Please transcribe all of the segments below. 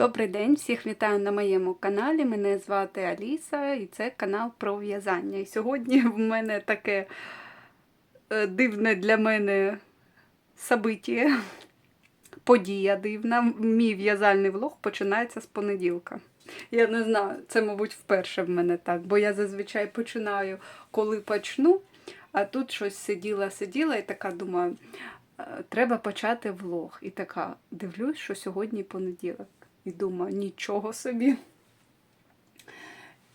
Добрий день, всіх вітаю на моєму каналі. Мене звати Аліса і це канал про в'язання. І сьогодні в мене таке е, дивне для мене собиття, подія дивна. Мій в'язальний влог починається з понеділка. Я не знаю, це, мабуть, вперше в мене так, бо я зазвичай починаю, коли почну, а тут щось сиділа, сиділа і така думаю, «Е, треба почати влог. І така дивлюсь, що сьогодні понеділок. І думаю, нічого собі.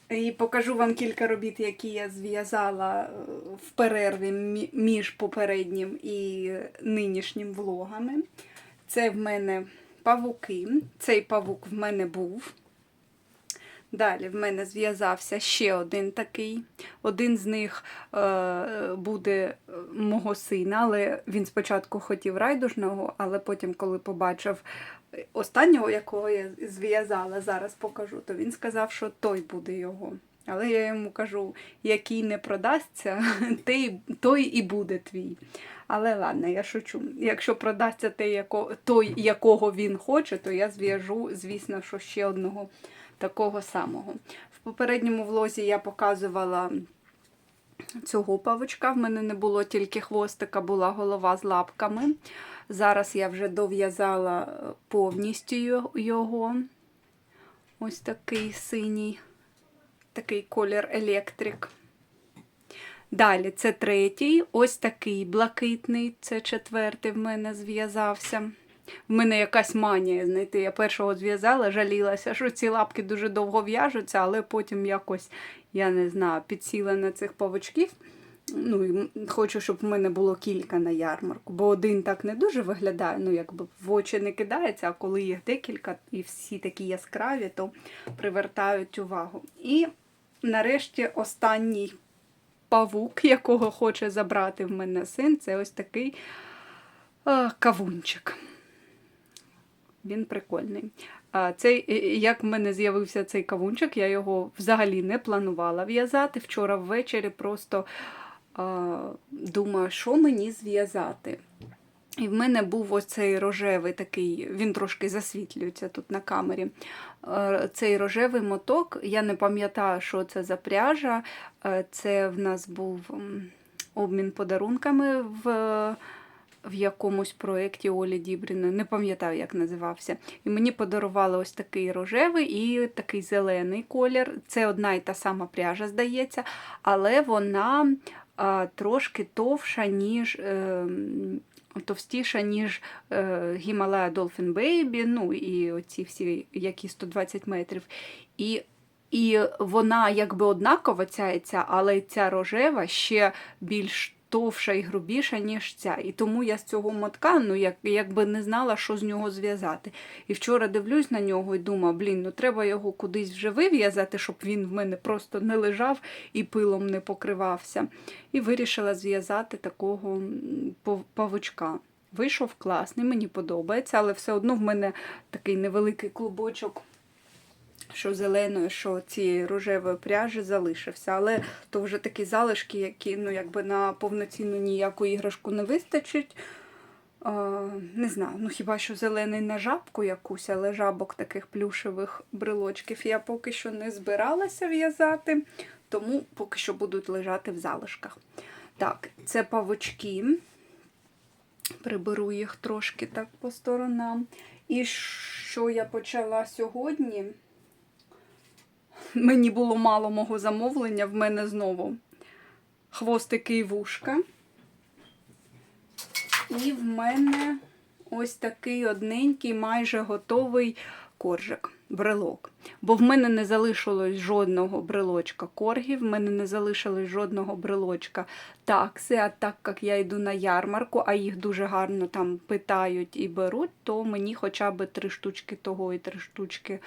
І покажу вам кілька робіт, які я зв'язала е, в перерві між попереднім і нинішнім влогами. Це в мене павуки. Цей павук в мене був. Далі в мене зв'язався ще один такий. Один з них е, буде е, мого сина, але він спочатку хотів райдужного, але потім, коли побачив останнього, якого я зв'язала, зараз покажу, то він сказав, що той буде його. Але я йому кажу, який не продасться, той, і буде твій. Але ладно, я шучу. Якщо продасться той, якого він хоче, то я зв'яжу, звісно, що ще одного такого самого. В попередньому влозі я показувала цього павучка. В мене не було тільки хвостика, була голова з лапками. Зараз я вже дов'язала е, повністю його. Ось такий синій, такий колір електрик. Далі це третій, ось такий блакитний, це четвертий в мене зв'язався. В мене якась манія знайти. Я першого зв'язала, жалілася, що ці лапки дуже довго в'яжуться, але потім якось, я не знаю, підсіла на цих павучків. Ну, хочу, щоб в мене було кілька на ярмарку, бо один так не дуже виглядає, ну якби в очі не кидається, а коли їх декілька і всі такі яскраві, то привертають увагу. І нарешті останній павук, якого хоче забрати в мене син, це ось такий кавунчик. Він прикольний. А Цей, як в мене з'явився цей кавунчик, я його взагалі не планувала в'язати. Вчора ввечері просто а, думаю, що мені зв'язати. І в мене був ось цей рожевий такий, він трошки засвітлюється тут на камері. Цей рожевий моток, я не пам'ятаю, що це за пряжа. Це в нас був обмін подарунками в, в якомусь проєкті Олі Дібріної, не пам'ятаю, як називався. І мені подарували ось такий рожевий і такий зелений колір. Це одна і та сама пряжа, здається, але вона а, трошки товша, ніж. Е, Товстіша, ніж е, Himalaya Dolphin Baby, ну і оці всі, які 120 метрів. І, і вона якби однакова ця і ця, але ця рожева ще більш товша і грубіша, ніж ця. І тому я з цього мотка ну, як, якби не знала, що з нього зв'язати. І вчора дивлюсь на нього і думаю, блін, ну треба його кудись вже вив'язати, щоб він в мене просто не лежав і пилом не покривався. І вирішила зв'язати такого павучка. Вийшов класний, мені подобається, але все одно в мене такий невеликий клубочок що зеленої, що цієї рожевої пряжі залишився. Але то вже такі залишки, які ну, якби на повноцінну ніяку іграшку не вистачить. Не знаю, ну хіба що зелений на жабку якусь, але жабок таких плюшевих брелочків я поки що не збиралася в'язати, тому поки що будуть лежати в залишках. Так, це павучки. Приберу їх трошки так по сторонам. І що я почала сьогодні? Мені було мало мого замовлення, в мене знову хвостики і вушка. І в мене ось такий одненький, майже готовий коржик, брелок. Бо в мене не залишилось жодного брелочка коргів, в мене не залишилось жодного брелочка такси. А так як я йду на ярмарку, а їх дуже гарно там питають і беруть, то мені хоча б три штучки того і три штучки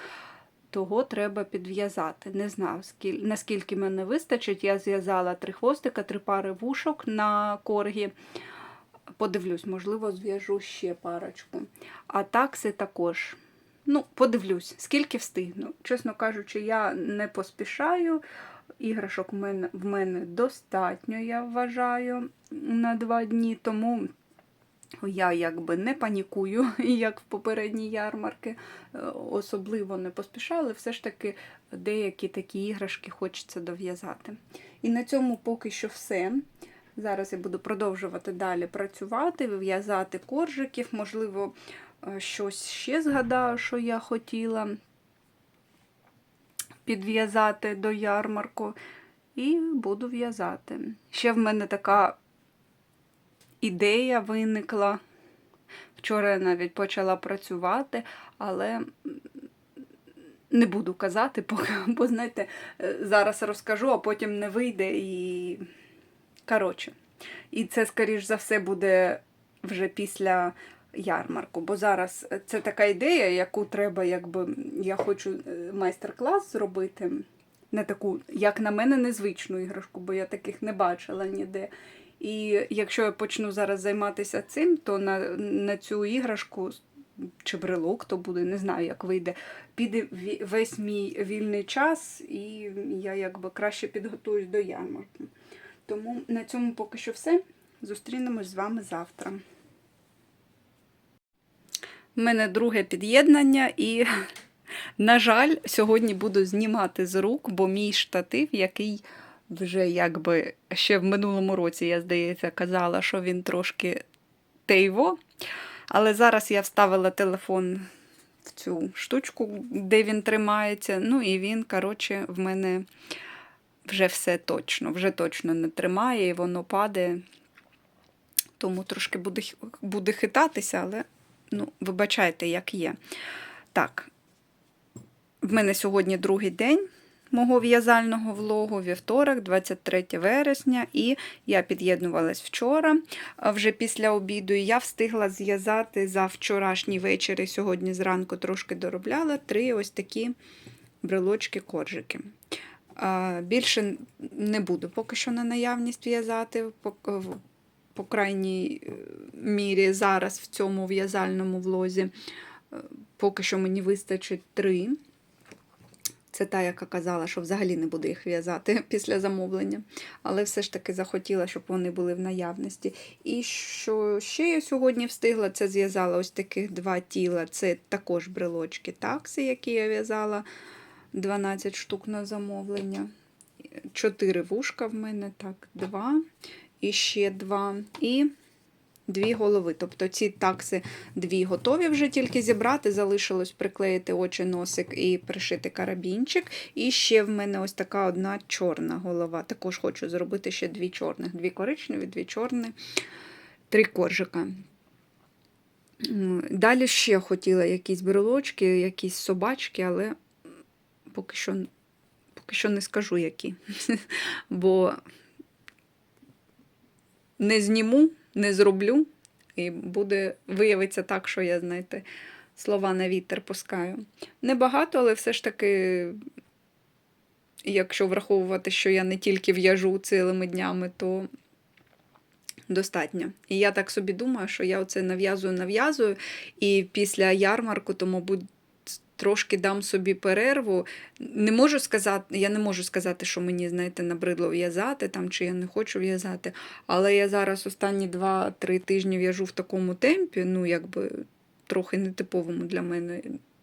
того треба підв'язати. Не знаю, наскільки мене вистачить. Я зв'язала три хвостика, три пари вушок на коргі. Подивлюсь, можливо, зв'яжу ще парочку. А такси також. Ну, подивлюсь, скільки встигну. Чесно кажучи, я не поспішаю. Іграшок в мене, в мене достатньо, я вважаю, на два дні, тому Я якби не панікую, як в попередній ярмарки, е, особливо не поспішаю, але все ж таки деякі такі іграшки хочеться дов'язати. І на цьому поки що все. Зараз я буду продовжувати далі працювати, вив'язати коржиків, можливо, е, щось ще згадаю, що я хотіла підв'язати до ярмарку, і буду в'язати. Ще в мене така ідея виникла. Вчора я навіть почала працювати, але не буду казати, поки, бо знаєте, е, зараз розкажу, а потім не вийде і. Коротше. І це, скоріш за все, буде вже після ярмарку. Бо зараз це така ідея, яку треба, якби я хочу е, майстер-клас зробити. Не таку, як на мене, незвичну іграшку, бо я таких не бачила ніде. І якщо я почну зараз займатися цим, то на, на цю іграшку чи брелок то буде, не знаю, як вийде, піде весь мій вільний час, і я якби краще підготуюсь до ярмарки. Тому на цьому поки що все. Зустрінемось з вами завтра. У мене друге під'єднання, і, на жаль, сьогодні буду знімати з рук, бо мій штатив, який вже якби ще в минулому році, я здається, казала, що він трошки тейво. Але зараз я вставила телефон в цю штучку, де він тримається. Ну і він, коротше, в мене вже все точно, вже точно не тримає, і воно падає. Тому трошки буде, буде хитатися, але ну, вибачайте, як є. Так, в мене сьогодні другий день мого в'язального влогу, вівторок, 23 вересня, і я під'єднувалась вчора, вже після обіду, і я встигла зв'язати за вчорашній вечір і сьогодні зранку трошки доробляла три ось такі брелочки-коржики. Більше не буду поки що на наявність в'язати, по, крайній е, мірі зараз в цьому в'язальному влозі. Е, Поки що мені вистачить три. Це та, яка казала, що взагалі не буду їх в'язати після замовлення. Але все ж таки захотіла, щоб вони були в наявності. І що ще я сьогодні встигла, це зв'язала ось таких два тіла. Це також брелочки такси, які я в'язала 12 штук на замовлення. Чотири вушка в мене, так, два. І ще два. І дві голови. Тобто ці такси дві готові вже тільки зібрати. Залишилось приклеїти очі, носик і пришити карабінчик. І ще в мене ось така одна чорна голова. Також хочу зробити ще дві чорних, дві коричневі, дві чорні, три коржика. Далі ще хотіла якісь брелочки, якісь собачки, але поки що, поки що не скажу які. Бо не зніму, не зроблю, і буде виявиться так, що я, знаєте, слова на вітер пускаю. Небагато, але все ж таки, якщо враховувати, що я не тільки в'яжу цілими днями, то достатньо. І я так собі думаю, що я оце нав'язую, нав'язую, і після ярмарку, то, мабуть, трошки дам собі перерву. Не можу сказати, я не можу сказати, що мені, знаєте, набридло в'язати там, чи я не хочу в'язати. Але я зараз останні 2-3 тижні в'яжу в такому темпі, ну, якби трохи нетиповому для мене,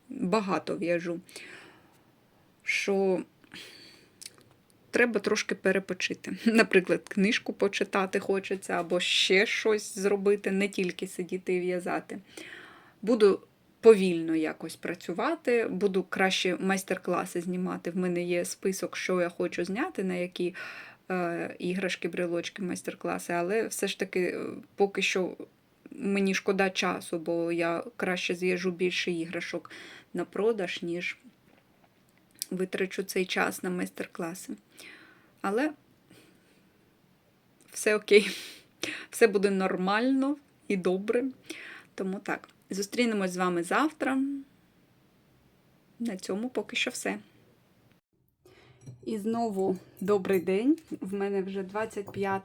багато в'яжу. Що треба трошки перепочити. Наприклад, книжку почитати хочеться, або ще щось зробити, не тільки сидіти і в'язати. Буду повільно якось працювати, буду краще майстер-класи знімати. В мене є список, що я хочу зняти, на які е, іграшки, брелочки, майстер-класи, але все ж таки, е, поки що мені шкода часу, бо я краще з'їжджу більше іграшок на продаж, ніж витрачу цей час на майстер-класи. Але все окей, все буде нормально і добре. Тому так, зустрінемось з вами завтра. На цьому поки що все. І знову добрий день. В мене вже 25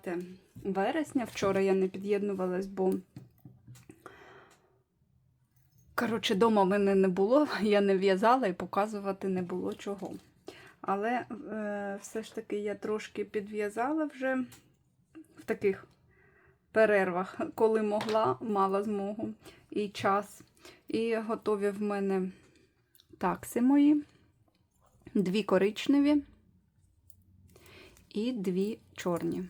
вересня. Вчора я не під'єднувалась, бо Коротше, дома мене не було, я не в'язала і показувати не було чого. Але е, все ж таки я трошки підв'язала вже в таких перервах, коли могла, мала змогу і час. І готові в мене такси мої, дві коричневі і дві чорні.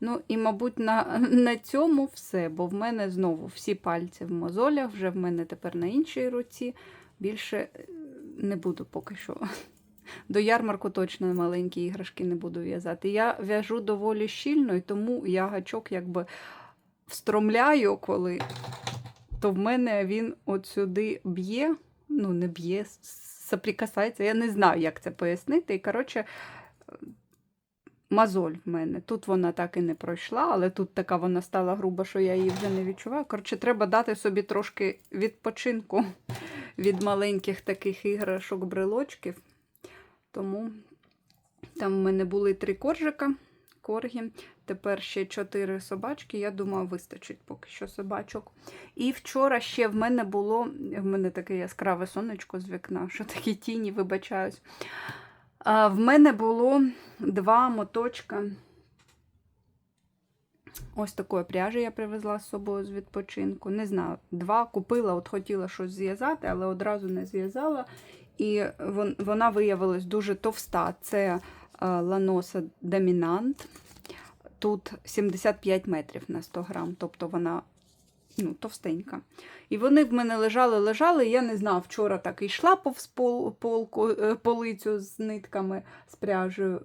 Ну, і, мабуть, на, на цьому все, бо в мене знову всі пальці в мозолях, вже в мене тепер на іншій руці. Більше не буду поки що. До ярмарку точно маленькі іграшки не буду в'язати. Я в'яжу доволі щільно, і тому я гачок якби встромляю, коли то в мене він от сюди б'є, ну, не б'є, соприкасається. Я не знаю, як це пояснити. І, коротше, мозоль в мене. Тут вона так і не пройшла, але тут така вона стала груба, що я її вже не відчуваю. Коротше, треба дати собі трошки відпочинку від маленьких таких іграшок брелочків. Тому там в мене були три коржика, коргі. Тепер ще чотири собачки. Я думаю, вистачить поки що собачок. І вчора ще в мене було, в мене таке яскраве сонечко з вікна, що такі тіні, вибачаюсь. А, в мене було два моточка. Ось такої пряжі я привезла з собою з відпочинку. Не знаю, два купила, от хотіла щось зв'язати, але одразу не зв'язала. І вона виявилась дуже товста. Це ланоса домінант. Тут 75 метрів на 100 грам, тобто вона ну, товстенька. І вони в мене лежали, лежали. Я не знав, вчора так йшла повз пол, полку, е, полицю з нитками, з пряжею.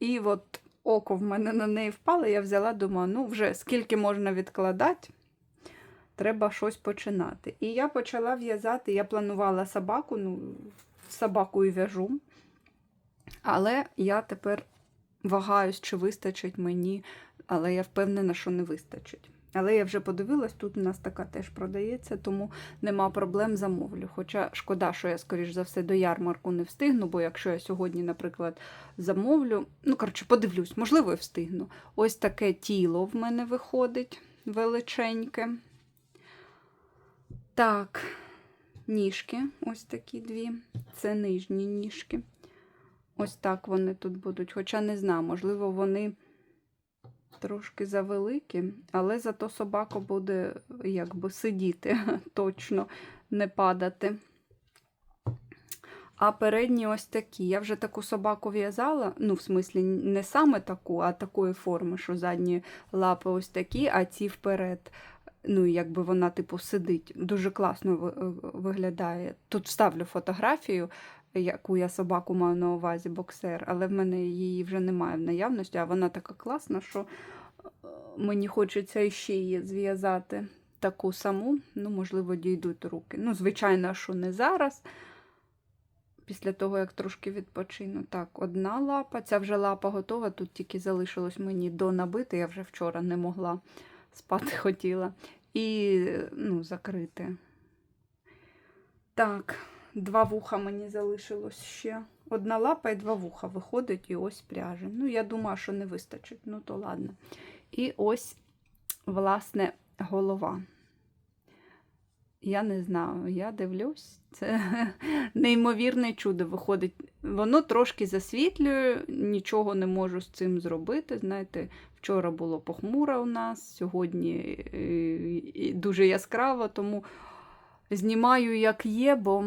І от око в мене на неї впало, я взяла, думаю, ну вже скільки можна відкладати, треба щось починати. І я почала в'язати, я планувала собаку, ну, собаку і в'яжу. Але я тепер вагаюсь, чи вистачить мені, але я впевнена, що не вистачить. Але я вже подивилась, тут у нас така теж продається, тому нема проблем замовлю. Хоча шкода, що я, скоріш за все, до ярмарку не встигну, бо якщо я сьогодні, наприклад, замовлю, ну, коротше, подивлюсь, можливо, і встигну. Ось таке тіло в мене виходить величеньке. Так, ніжки, ось такі дві. Це нижні ніжки. Ось так вони тут будуть. Хоча не знаю, можливо, вони трошки завеликі, але зато собака буде якби сидіти, точно не падати. А передні ось такі. Я вже таку собаку в'язала, ну, в смислі, не саме таку, а такої форми, що задні лапи ось такі, а ці вперед. Ну, якби вона, типу, сидить. Дуже класно виглядає. Тут вставлю фотографію, яку я собаку маю на увазі боксер, але в мене її вже немає в наявності, а вона така класна, що е, мені хочеться ще її зв'язати таку саму, ну, можливо, дійдуть руки. Ну, звичайно, що не зараз. Після того, як трошки відпочину. Так, одна лапа, ця вже лапа готова, тут тільки залишилось мені донабити, я вже вчора не могла спати хотіла. І ну, закрити. Так. Два вуха мені залишилось ще. Одна лапа і два вуха виходить, і ось пряжа. Ну, я думаю, що не вистачить, ну то ладно. І ось, власне, голова. Я не знаю, я дивлюсь, це неймовірне чудо виходить. Воно трошки засвітлює, нічого не можу з цим зробити. Знаєте, вчора було похмуро у нас, сьогодні е, дуже яскраво, тому знімаю, як є, бо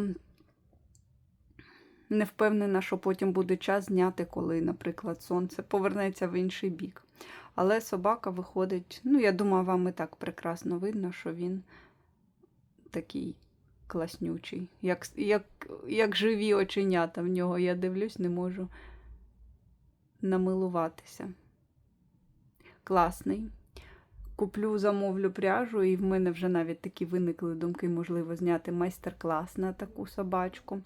не впевнена, що потім буде час зняти, коли, наприклад, сонце повернеться в інший бік. Але собака виходить, ну, я думаю, вам і так прекрасно видно, що він такий класнючий. Як як, як живі оченята в нього, я дивлюсь, не можу намилуватися. Класний. Куплю, замовлю пряжу, і в мене вже навіть такі виникли думки, можливо, зняти майстер-клас на таку собачку.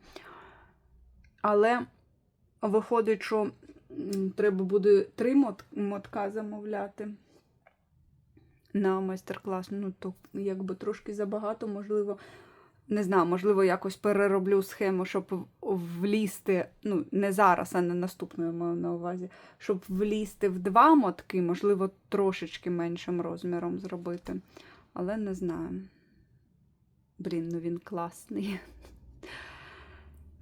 Але виходить, що треба буде три мотка замовляти на майстер-клас. Ну, то якби трошки забагато, можливо, не знаю, можливо, якось перероблю схему, щоб влізти, ну, не зараз, а не наступною маю на увазі, щоб влізти в два мотки, можливо, трошечки меншим розміром зробити. Але не знаю. Блін, ну він класний.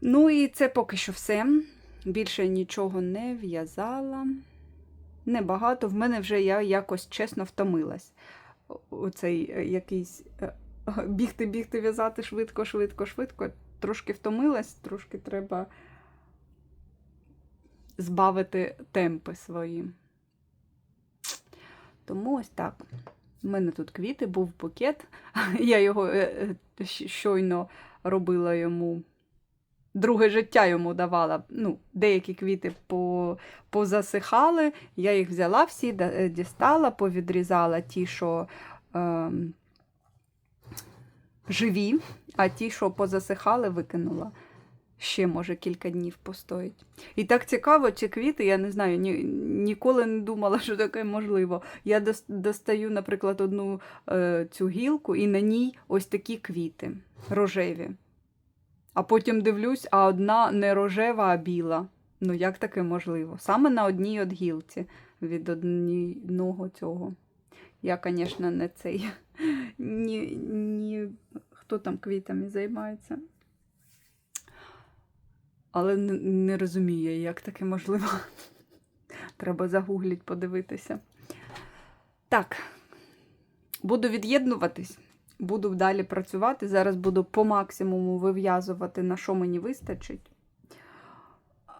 Ну і це поки що все. Більше нічого не в'язала. Небагато. В мене вже я якось чесно втомилась. Оцей е, якийсь е, бігти, бігти, в'язати швидко, швидко, швидко. Трошки втомилась, трошки треба збавити темпи свої. Тому ось так. У мене тут квіти, був букет. Я його е, е, щойно робила йому. Друге життя йому давала. Ну, деякі квіти по, позасихали. Я їх взяла всі, е, дістала, повідрізала ті, що ем, живі, а ті, що позасихали, викинула. Ще, може, кілька днів постоїть. І так цікаво, ці квіти, я не знаю, ні, ніколи не думала, що таке можливо. Я достаю, наприклад, одну е, цю гілку, і на ній ось такі квіти рожеві. А потім дивлюсь, а одна не рожева, а біла. Ну, як таке можливо? Саме на одній от гілці від одного цього. Я, звісно, не цей. Ні, ні, хто там квітами займається. Але не, не розумію, як таке можливо. Треба загугліть, подивитися. Так, буду від'єднуватись, буду далі працювати. Зараз буду по максимуму вив'язувати, на що мені вистачить.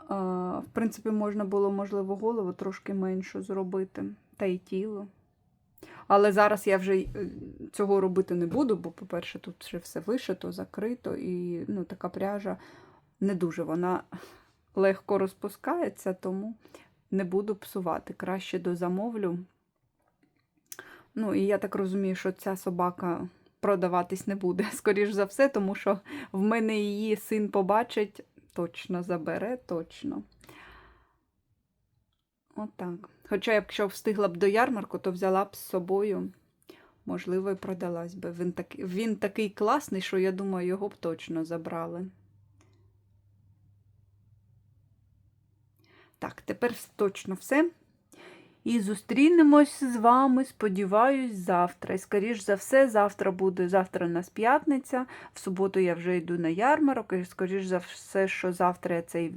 В принципі, можна було, можливо, голову трошки меншу зробити, та й тіло. Але зараз я вже е, цього робити не буду, бо, по-перше, тут вже все вишито, закрито, і ну, така пряжа не дуже вона легко розпускається, тому не буду псувати. Краще дозамовлю. Ну, і я так розумію, що ця собака продаватись не буде, скоріш за все, тому що в мене її син побачить, точно забере, точно. Отак. Хоча, якщо встигла б до ярмарку, то взяла б з собою, можливо, і продалась би. Він, так, він такий класний, що я думаю, його б точно забрали. Так, тепер точно все. І зустрінемось з вами, сподіваюсь, завтра. І, скоріш за все, завтра буде, завтра у нас п'ятниця, в суботу я вже йду на ярмарок, і скоріш за все, що завтра я цей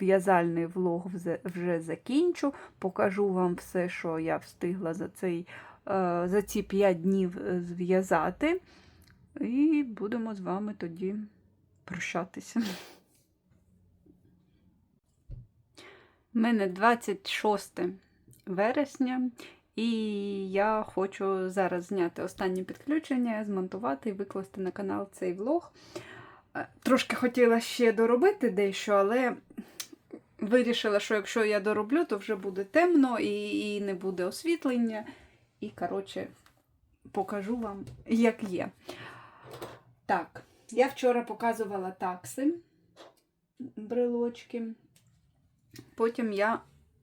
в'язальний влог вже закінчу. Покажу вам все, що я встигла за, цей, е, за ці 5 днів е, зв'язати. І будемо з вами тоді прощатися. У мене 26 вересня, і я хочу зараз зняти останнє підключення, змонтувати і викласти на канал цей влог. Е, Трошки хотіла ще доробити дещо, але вирішила, що якщо я дороблю, то вже буде темно і, і не буде освітлення. І, коротше, покажу вам, як є. Так, я вчора показувала такси, брелочки. Потім я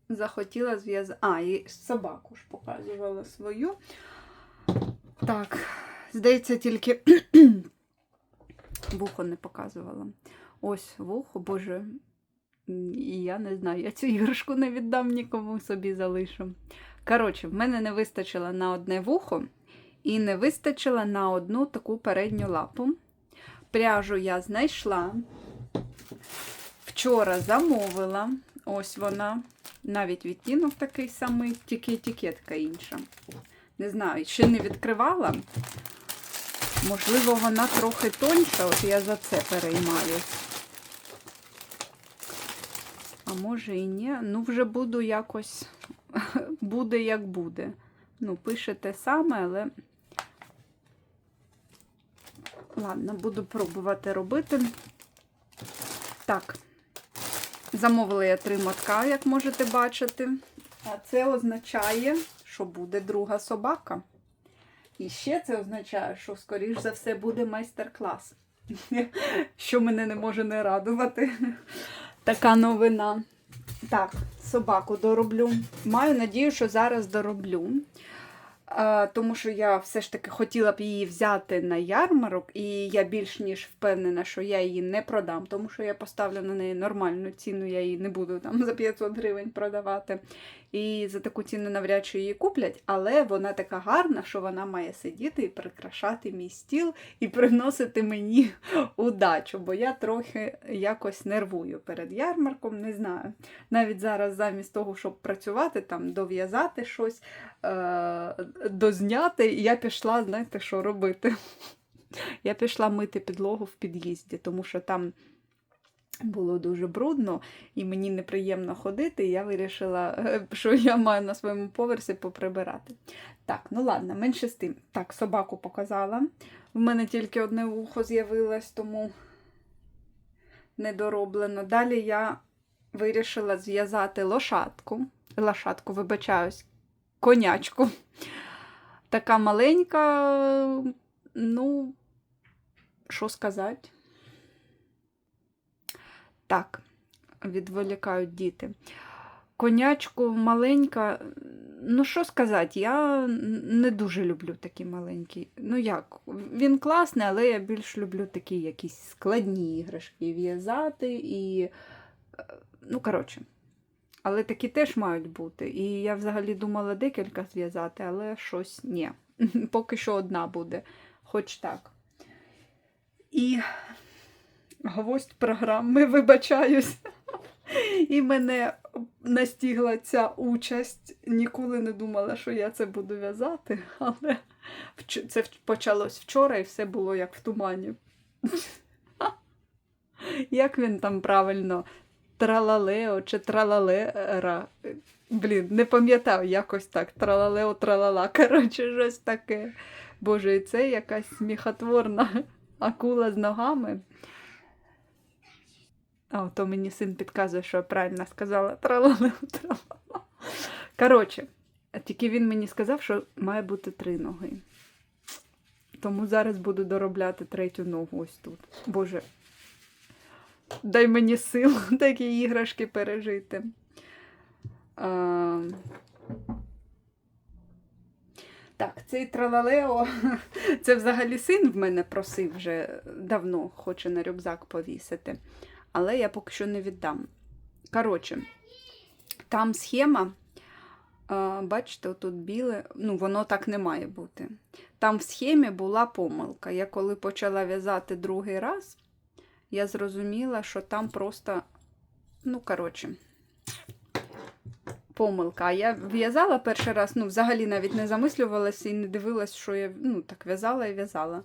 захотіла зв'язати. А, і собаку ж показувала свою. Так, здається, тільки вухо не показувала. Ось вухо, боже. Я не знаю, я цю іграшку не віддам нікому собі залишу. Коротше, в мене не вистачило на одне вухо і не вистачило на одну таку передню лапу. Пряжу я знайшла. Вчора замовила. Ось вона. Навіть відтінок такий самий, тільки етикетка інша. Не знаю, ще не відкривала. Можливо, вона трохи тоньша, от я за це переймаюсь. А може і ні. Ну, вже буду якось. буде як буде. Ну, пише те саме, але. Ладно, буду пробувати робити. Так. Замовила я три мотка, як можете бачити. А це означає, що буде друга собака. І ще це означає, що, скоріш за все, буде майстер-клас. Що мене не може не радувати. Така новина. Так, собаку дороблю. Маю надію, що зараз дороблю. Тому що я все ж таки хотіла б її взяти на ярмарок, і я більш ніж впевнена, що я її не продам, тому що я поставлю на неї нормальну ціну, я її не буду там за 500 гривень продавати. І за таку ціну навряд чи її куплять, але вона така гарна, що вона має сидіти і прикрашати мій стіл і приносити мені удачу, бо я трохи якось нервую перед ярмарком, не знаю. Навіть зараз, замість того, щоб працювати, там, дов'язати щось, е- дозняти, я пішла, знаєте, що робити? Я пішла мити підлогу в під'їзді, тому що там було дуже брудно і мені неприємно ходити, і я вирішила, е, що я маю на своєму поверсі поприбирати. Так, ну ладно, менше з тим. Так, собаку показала. В мене тільки одне вухо з'явилось, тому недороблено. Далі я вирішила зв'язати лошадку. Лошадку, вибачаюсь, конячку. Така маленька, ну, що сказати? Так, відволікають діти. Конячку маленька, ну що сказати, я не дуже люблю такі маленькі. Ну як, він класний, але я більш люблю такі якісь складні іграшки в'язати і. е, Ну, коротше. Але такі теж мають бути. І я взагалі думала декілька зв'язати, але щось ні. Поки що одна буде, хоч так. І гвоздь програми, вибачаюсь. І мене настігла ця участь. Ніколи не думала, що я це буду в'язати, але це почалось вчора і все було як в тумані. Як він там правильно? Тралалео чи тралалера? Блін, не пам'ятав якось так. Тралалео, тралала. Коротше, щось таке. Боже, і це якась сміхотворна акула з ногами. А, то мені син підказує, що я правильно сказала тралалео, тралала. Коротше, тільки він мені сказав, що має бути три ноги. Тому зараз буду доробляти третю ногу ось тут. Боже, дай мені сил такі іграшки пережити. А... Так, цей тралалео, це взагалі син в мене просив вже давно, хоче на рюкзак повісити. Але я поки що не віддам. Коротше, там схема, бачите, тут біле, ну воно так не має бути. Там в схемі була помилка. Я коли почала в'язати другий раз, я зрозуміла, що там просто, ну, коротше, помилка. А я в'язала перший раз, ну, взагалі навіть не замислювалася і не дивилась, що я ну, так в'язала і в'язала.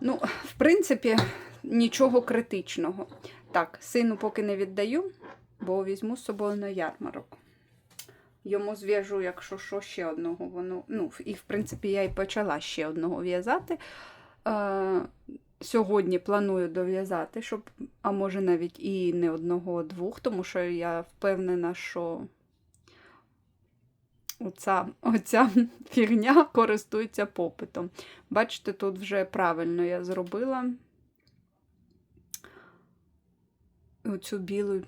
Ну, в принципі, нічого критичного. Так, сину поки не віддаю, бо візьму з собою на ярмарок. Йому зв'яжу, якщо що, ще одного. Воно, ну, і, в принципі, я і почала ще одного в'язати. Е, сьогодні планую дов'язати, щоб, а може навіть і не одного, а двох, тому що я впевнена, що оця, оця фігня користується попитом. Бачите, тут вже правильно я зробила оцю білу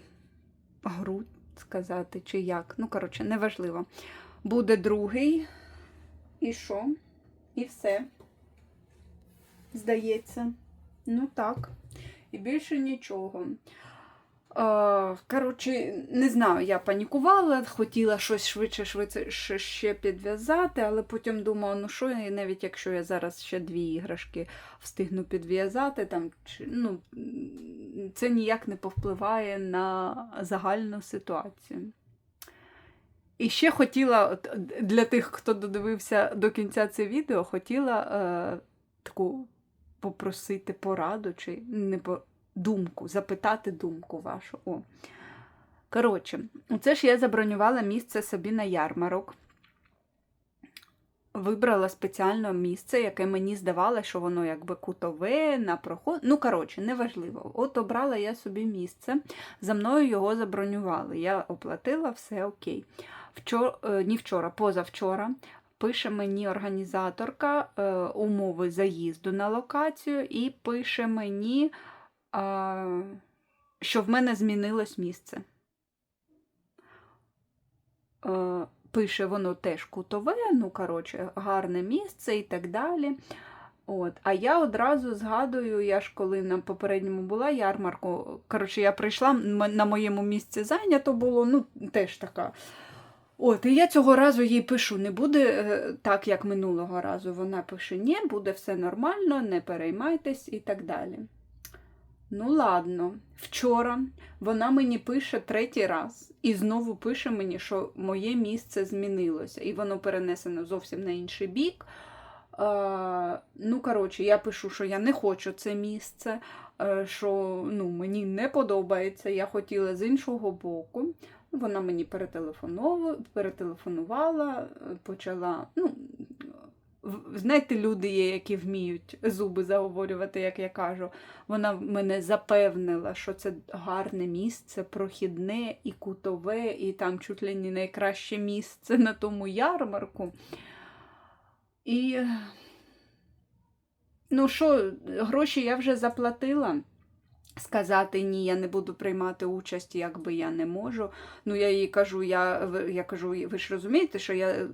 грудь сказати, чи як. Ну, коротше, неважливо. Буде другий. І що? І все. Здається. Ну так. І більше нічого. Е, Коротше, не знаю, я панікувала, хотіла щось швидше, швидше ще підв'язати, але потім думала, ну що, і навіть якщо я зараз ще дві іграшки встигну підв'язати, там, ну, це ніяк не повпливає на загальну ситуацію. І ще хотіла, для тих, хто додивився до кінця це відео, хотіла е, таку попросити пораду, чи не по, думку, запитати думку вашу. О. Коротше, це ж я забронювала місце собі на ярмарок. Вибрала спеціально місце, яке мені здавалося, що воно якби кутове, на проход. Ну, коротше, неважливо. От обрала я собі місце, за мною його забронювали. Я оплатила, все окей. Вчора, не вчора, позавчора пише мені організаторка е, умови заїзду на локацію, і пише мені, е, що в мене змінилось місце. Е, пише воно теж кутове, ну, коротше, гарне місце і так далі. От. А я одразу згадую, я ж коли на попередньому була ярмарку, коротше, я прийшла, на моєму місці зайнято було, ну, теж така. От, і я цього разу їй пишу, не буде е, так, як минулого разу. Вона пише: ні, буде все нормально, не переймайтесь і так далі. Ну, ладно, вчора вона мені пише третій раз і знову пише мені, що моє місце змінилося, і воно перенесено зовсім на інший бік. Е, ну, коротше, я пишу, що я не хочу це місце, е, що ну, мені не подобається, я хотіла з іншого боку. Вона мені перетелефонувала, почала. ну, Знаєте, люди є, які вміють зуби заговорювати, як я кажу. Вона мене запевнила, що це гарне місце, прохідне і кутове, і там чуть ли не найкраще місце на тому ярмарку. І ну що, гроші я вже заплатила. Сказати ні, я не буду приймати участь, якби я не можу. Ну, я їй кажу, я, я кажу, ви ж розумієте, що я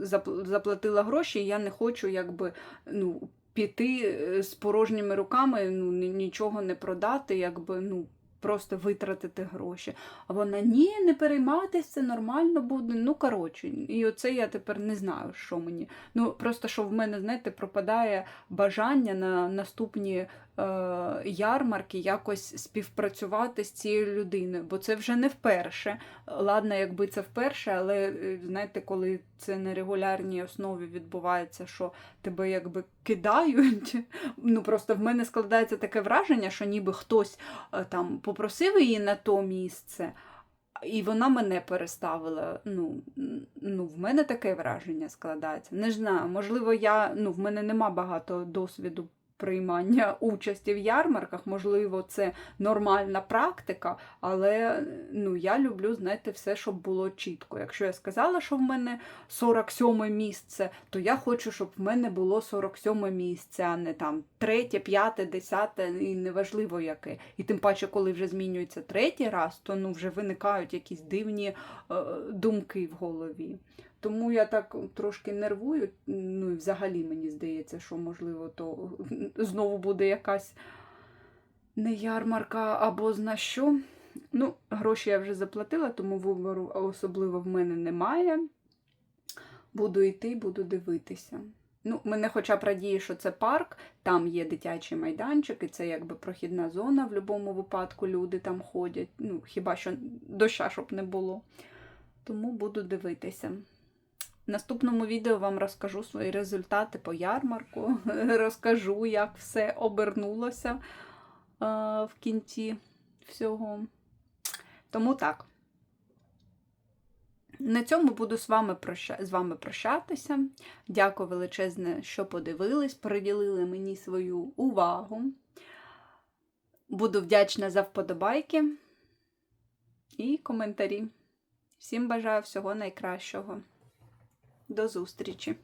заплатила гроші, і я не хочу якби, ну, піти е, з порожніми руками, ну, нічого не продати, якби, ну, просто витратити гроші. А вона ні, не перейматись, це нормально буде. Ну, коротше, і оце я тепер не знаю, що мені. Ну, просто що в мене, знаєте, пропадає бажання на наступні ярмарки якось співпрацювати з цією людиною, бо це вже не вперше. Ладно, якби це вперше, але е, знаєте, коли це на регулярній основі відбувається, що тебе якби кидають. Ну просто в мене складається таке враження, що ніби хтось е, там попросив її на то місце. І вона мене переставила. Ну, ну, в мене таке враження складається. Не знаю, можливо, я, ну, в мене нема багато досвіду приймання участі в ярмарках, можливо, це нормальна практика, але ну, я люблю, знаєте, все, щоб було чітко. Якщо я сказала, що в мене 47 місце, то я хочу, щоб в мене було 47 місце, а не там третє, п'яте, десяте, і неважливо яке. І тим паче, коли вже змінюється третій раз, то ну, вже виникають якісь дивні е, думки в голові. Тому я так трошки нервую. Ну і взагалі мені здається, що можливо то знову буде якась не ярмарка або зна що. Ну, гроші я вже заплатила, тому вибору особливо в мене немає. Буду йти, буду дивитися. Ну, мене хоча б радіє, що це парк, там є дитячий майданчик, і це якби прохідна зона в будь-якому випадку люди там ходять. Ну, хіба що доща, щоб не було. Тому буду дивитися. В наступному відео вам розкажу свої результати по ярмарку, розкажу, як все обернулося е, в кінці всього. Тому так. На цьому буду з вами, проща... з вами прощатися. Дякую величезне, що подивились, приділили мені свою увагу. Буду вдячна за вподобайки і коментарі. Всім бажаю всього найкращого. До зустрічі!